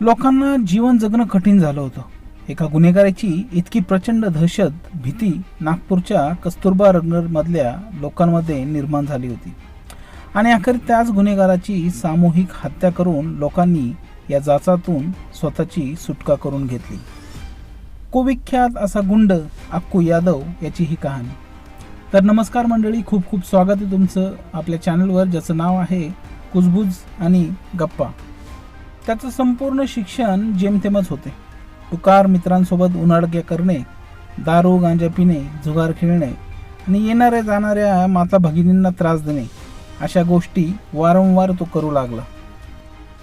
लोकांना जीवन जगणं कठीण झालं होतं. एका गुन्हेगाराची इतकी प्रचंड दहशत भीती नागपूरच्या कस्तुरबा नगरमधल्या लोकांमध्ये निर्माण झाली होती. आणि अखेर त्याच गुन्हेगाराची सामूहिक हत्या करून लोकांनी या जाचातून स्वतःची सुटका करून घेतली. कुविख्यात असा गुंड अक्कू यादव याची ही कहाणी. तर नमस्कार मंडळी खूप खूप स्वागत आहे तुमचं आपल्या चॅनलवर ज्याचं नाव आहे कुजबुज आणि गप्पा. त्याचं संपूर्ण शिक्षण जेमतेमच होते. टुकार मित्रांसोबत उन्हाळक्या करणे दारू गांजा पिणे जुगार खेळणे आणि येणाऱ्या जाणाऱ्या माता भगिनींना त्रास देणे अशा गोष्टी वारंवार तो करू लागला.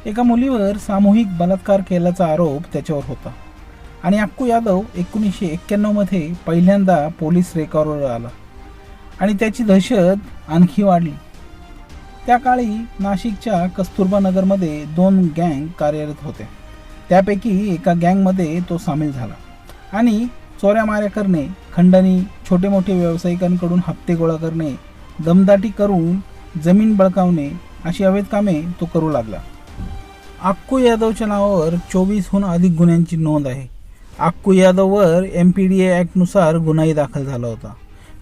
एका मुलीवर सामूहिक बलात्कार केल्याचा आरोप त्याच्यावर होता आणि अक्कू यादव एकोणीसशे एक्क्याण्णवमध्ये पहिल्यांदा पोलीस रेकॉर्डवर आला आणि त्याची दहशत आणखी वाढली. त्या काळी नाशिकच्या कस्तुरबा नगरमध्ये दोन गँग कार्यरत होते. त्यापैकी एका गँगमध्ये तो सामील झाला आणि चोऱ्या माऱ्या करणे खंडणी छोटे मोठे व्यावसायिकांकडून हप्ते गोळा करणे दमदाटी करून जमीन बळकावणे अशी अवैध कामे तो करू लागला. आक्कू यादवच्या नावावर चोवीसहून अधिक गुन्ह्यांची नोंद आहे. आक्कू यादववर एम पी डी ए ॲक्टनुसार गुन्हाही दाखल झाला होता.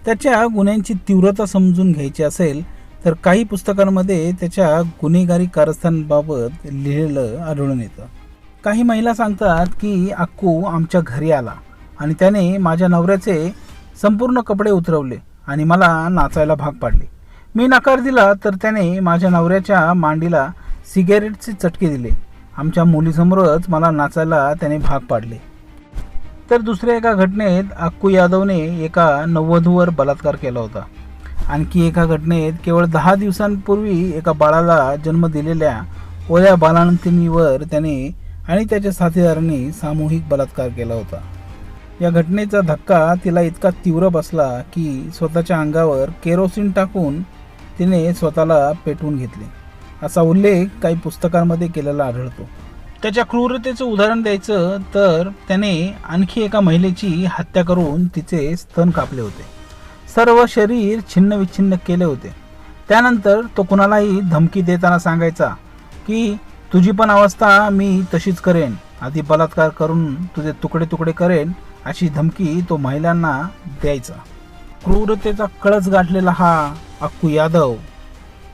त्याच्या गुन्ह्यांची तीव्रता समजून घ्यायची असेल तर काही पुस्तकांमध्ये त्याच्या गुन्हेगारी कारस्थांबाबत लिहिलेलं आढळून येतं. काही महिला सांगतात की अक्कू आमच्या घरी आला आणि त्याने माझ्या नवऱ्याचे संपूर्ण कपडे उतरवले आणि मला नाचायला भाग पाडले. मी नकार दिला तर त्याने माझ्या नवऱ्याच्या मांडीला सिगारेटचे चटके दिले. आमच्या मुलीसमोरच मला नाचायला त्याने भाग पाडले. तर दुसऱ्या एका घटनेत अक्कू यादवने एका नववधूवर बलात्कार केला होता. आणखी एका घटनेत केवळ दहा दिवसांपूर्वी एका बाळाला जन्म दिलेल्या ओल्या बालांतिनीवर त्याने आणि त्याच्या साथीदारांनी सामूहिक बलात्कार केला होता. या घटनेचा धक्का तिला इतका तीव्र बसला की स्वतःच्या अंगावर केरोसिन टाकून तिने स्वतःला पेटवून घेतले. असा उल्लेख काही पुस्तकांमध्ये केलेला आढळतो. त्याच्या क्रूरतेचं उदाहरण द्यायचं तर त्याने आणखी एका महिलेची हत्या करून तिचे स्तन कापले होते. सर्व शरीर छिन्न विछिन्न केले होते. त्यानंतर तो कुणालाही धमकी देताना सांगायचा की तुझी पण अवस्था मी तशीच करेन. आधी बलात्कार करून तुझे तुकडे तुकडे करेन अशी धमकी तो महिलांना द्यायचा. क्रूरतेचा कळस गाठलेला हा अक्कू यादव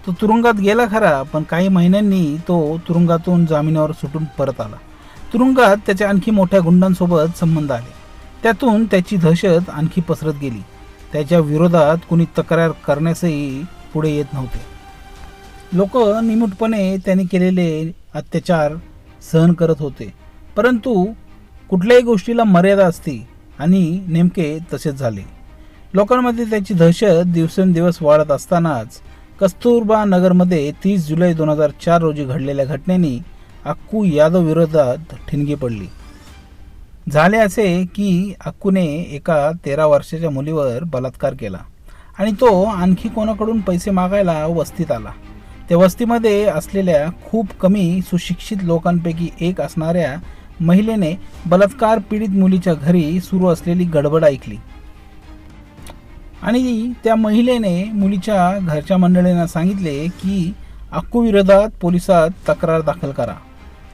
तो तुरुंगात गेला खरा पण काही महिन्यांनी तो तुरुंगातून जामिनावर सुटून परत आला. तुरुंगात त्याच्या आणखी मोठ्या गुंडांसोबत संबंध आले. त्यातून त्याची दहशत आणखी पसरत गेली. त्याच्या विरोधात कुणी तक्रार करण्यासही पुढे येत नव्हते. लोक निमूटपणे त्यांनी केलेले अत्याचार सहन करत होते. परंतु कुठल्याही गोष्टीला मर्यादा असते आणि नेमके तसेच झाले. लोकांमध्ये त्याची दहशत दिवसेंदिवस वाढत असतानाच कस्तुरबा नगरमध्ये तीस जुलै दोन हजार चार रोजी घडलेल्या घटनेने अक्कू यादव विरोधात ठिणगी पडली. झाले असे की अक्कूने एका तेरा वर्षाच्या मुलीवर बलात्कार केला आणि तो आणखी कोणाकडून पैसे मागायला वस्तीत आला. त्या वस्तीमध्ये असलेल्या खूप कमी सुशिक्षित लोकांपैकी एक असणाऱ्या महिलेने बलात्कार पीडित मुलीच्या घरी सुरू असलेली गडबड ऐकली. आणि त्या महिलेने मुलीच्या घरच्या मंडळींना सांगितले की अक्कू विरोधात पोलिसात तक्रार दाखल करा.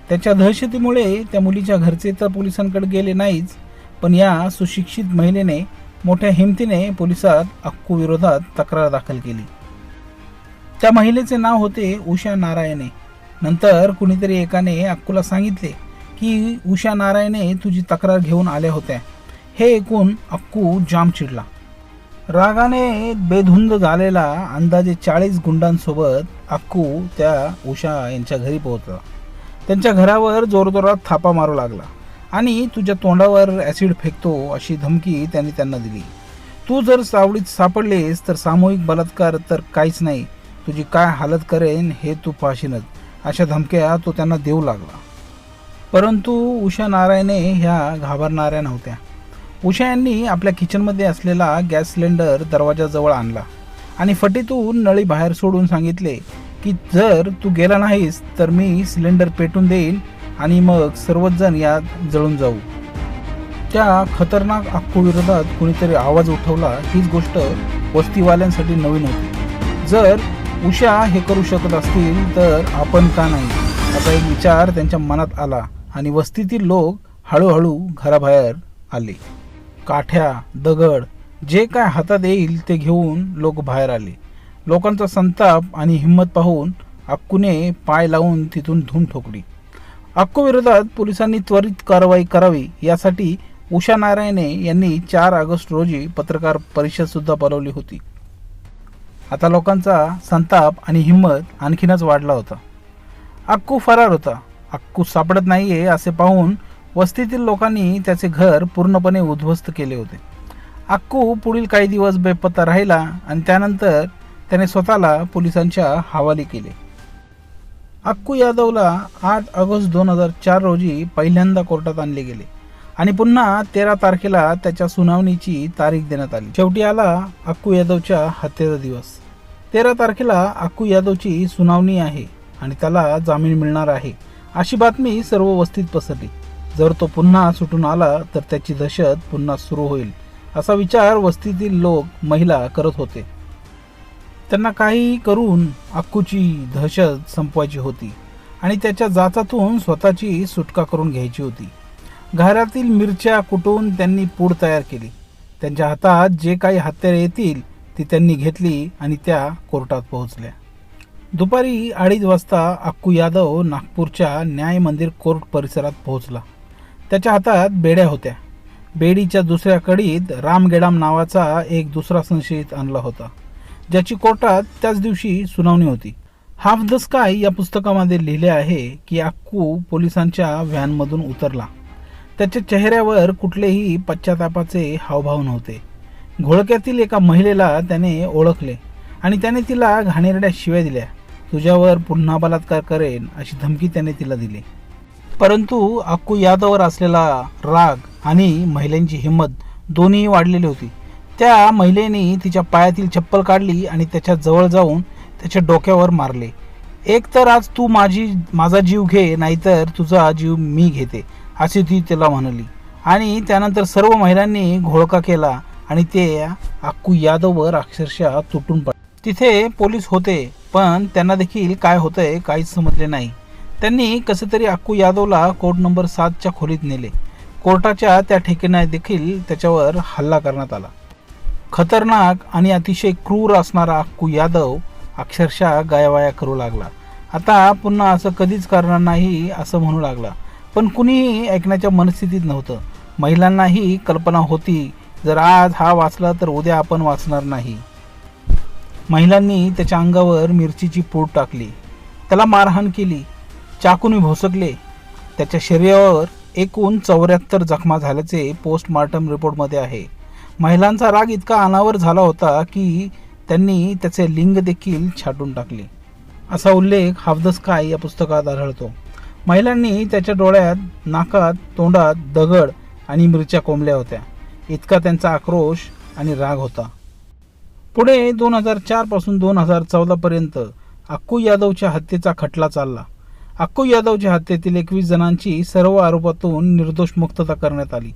त्याच्या दहशतीमुळे त्या मुलीच्या घरचे तर पोलिसांकडे गेले नाहीच पण या सुशिक्षित महिलेने मोठ्या हिमतीने पोलिसात अक्कू विरोधात तक्रार दाखल केली. त्या महिलेचे नाव होते उषा नारायणे. नंतर कुणीतरी एकाने अक्कूला सांगितले की उषा नारायणे तुझी तक्रार घेऊन आल्या होत्या. हे ऐकून अक्कू जाम चिडला. रागाने बेधुंद झालेला अंदाजे चाळीस गुंडांसोबत अक्कू त्या उषा यांच्या घरी पोहोचला. त्यांच्या घरावर जोरजोरात थापा मारू लागला. आणि तुझ्या तोंडावर ॲसिड फेकतो अशी धमकी त्यांनी त्यांना दिली. तू जर सावडीत सापडलेस तर सामूहिक बलात्कार तर काहीच नाही. तुझी काय हालत करेन हे तू पाहशीनच अशा धमक्या तो त्यांना देऊ लागला. परंतु उषा नारायणे ह्या घाबरणाऱ्या नव्हत्या. उषा यांनी आपल्या किचनमध्ये असलेला गॅस सिलेंडर दरवाजाजवळ आणला आणि फटीतून नळी बाहेर सोडून सांगितले की जर तू गेला नाहीस तर मी सिलेंडर पेटून देईल आणि मग सर्वच जण यात जळून जाऊ. त्या खतरनाक अक्कू विरोधात कुणीतरी आवाज उठवला. हीच गोष्ट वस्तीवाल्यांसाठी नवीन होती. जर उषा हे करू शकत असतील तर आपण का नाही? असा एक विचार त्यांच्या मनात आला आणि वस्तीतील लोक हळूहळू घराबाहेर आले. काठ्या दगड जे काय हातात येईल ते घेऊन लोक बाहेर आले. लोकांचा संताप आणि हिंमत पाहून अक्कूने पाय लावून तिथून धूम ठोकली. अक्कू विरोधात पोलिसांनी त्वरित कारवाई करावी यासाठी उषा नारायणे यांनी चार ऑगस्ट रोजी पत्रकार परिषद सुद्धा बोलवली होती. आता लोकांचा संताप आणि हिंमत आणखीनच वाढला होता. अक्कू फरार होता. अक्कू सापडत नाहीये असे पाहून वस्तीतील लोकांनी त्याचे घर पूर्णपणे उद्ध्वस्त केले होते. अक्कू पुढील काही दिवस बेपत्ता राहिला आणि त्यानंतर त्याने स्वतःला पोलिसांच्या हवाली केले. अक्कू यादवला आठ ऑगस्ट दोन हजार चार रोजी पहिल्यांदा कोर्टात आणले गेले आणि पुन्हा तेरा तारखेला त्याच्या सुनावणीची तारीख देण्यात आली. शेवटी आला अक्कू यादवच्या हत्येचा दिवस. तेरा तारखेला अक्कू यादवची सुनावणी आहे आणि त्याला जामीन मिळणार आहे अशी बातमी सर्व वस्तीत पसरली. जर तो पुन्हा सुटून आला तर त्याची दहशत पुन्हा सुरू होईल असा विचार वस्तीतील लोक महिला करत होते. त्यांना काही करून अक्कूची दहशत संपवायची होती आणि त्याच्या जाचातून स्वतःची सुटका करून घ्यायची होती. घरातील मिरच्या कुटून त्यांनी पूड तयार केली. त्यांच्या हातात जे काही हत्यारे येतील ती त्यांनी घेतली आणि त्या कोर्टात पोहोचल्या. दुपारी अडीच वाजता अक्कू यादव नागपूरच्या न्याय मंदिर कोर्ट परिसरात पोहोचला. त्याच्या हातात बेड्या होत्या. बेडीच्या दुसऱ्या कडीत रामगेडाम नावाचा एक दुसरा संशयित आणला होता. ज्याची कोर्टात त्याच दिवशी सुनावणी होती. हाफ द स्काय या पुस्तकामध्ये लिहिले आहे की अक्कू पोलिसांच्या व्हॅनमधून उतरला. त्याच्या चेहऱ्यावर कुठलेही पश्चातापाचे हावभाव नव्हते. घोळक्यातील एका महिलेला त्याने ओळखले आणि त्याने तिला घाणेरड्या शिव्या दिल्या. तुझ्यावर पुन्हा बलात्कार करेन अशी धमकी त्याने तिला दिली. परंतु अक्कू यादवर असलेला राग आणि महिलांची हिंमत दोन्ही वाढलेली होती. त्या महिलेने तिच्या पायातील चप्पल काढली आणि त्याच्याजवळ जाऊन त्याच्या डोक्यावर मारले. एक तर आज तू माझी माझा जीव घे नाहीतर तुझा जीव मी घेते अशी ती त्याला म्हणाली. आणि त्यानंतर सर्व महिलांनी घोळका केला आणि ते अक्कू यादववर अक्षरशः तुटून पड तिथे पोलीस होते पण त्यांना देखील काय होतंय काहीच समजले नाही. त्यांनी कसे तरी अक्कू यादवला कोर्ट नंबर सातच्या खोलीत नेले. कोर्टाच्या त्या ठिकाणी देखील त्याच्यावर हल्ला करण्यात आला. खतरनाक आणि अतिशय क्रूर असणारा अक्कू यादव अक्षरशः गायवाया करू लागला. आता पुन्हा असं कधीच करणार नाही असं म्हणू लागला. पण कुणीही ऐकण्याच्या मनस्थितीत नव्हतं. महिलांनाही कल्पना होती जर आज हा वाचला तर उद्या आपण वाचणार नाही. महिलांनी त्याच्या अंगावर मिरचीची पूड टाकली. त्याला मारहाण केली. चाकूने भोसकले. त्याच्या शरीरावर एकूण चौऱ्याहत्तर जखमा झाल्याचे पोस्टमार्टम रिपोर्टमध्ये आहे. महिलांचा राग इतका अनावर झाला होता की त्यांनी त्याचे लिंग देखील छाटून टाकले. असा उल्लेख हाफ द स्काय या पुस्तकात आढळतो. महिलांनी त्याच्या डोळ्यात नाकात तोंडात दगड आणि मिरच्या कोंबल्या होत्या. इतका त्यांचा आक्रोश आणि राग होता. पुढे दोन हजार चारपासून दोन हजार चौदा पर्यंत अक्कू यादवच्या हत्येचा खटला चालला. अक्कू यादवच्या हत्येतील एकवीस जणांची सर्व आरोपातून निर्दोष मुक्तता करण्यात आली.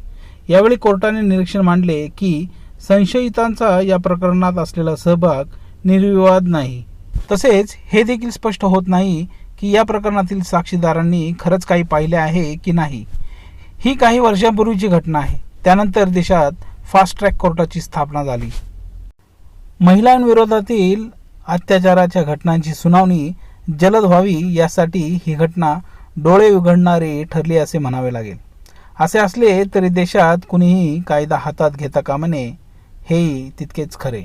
यावेळी कोर्टाने निरीक्षण मांडले की संशयितांचा या प्रकरणात असलेला सहभाग निर्विवाद नाही. तसेच हे देखील स्पष्ट होत नाही की या प्रकरणातील साक्षीदारांनी खरंच काही पाहिले आहे की नाही. ही काही वर्षांपूर्वीची घटना आहे. त्यानंतर देशात फास्ट ट्रॅक कोर्टाची स्थापना झाली. महिलांविरोधातील अत्याचाराच्या घटनांची सुनावणी जलद व्हावी यासाठी ही घटना डोळे उघडणारी ठरली असे म्हणावे लागेल. असे असले तरी देशात कुणीही कायदा हातात घेता कामा नये हेही तितकेच खरे.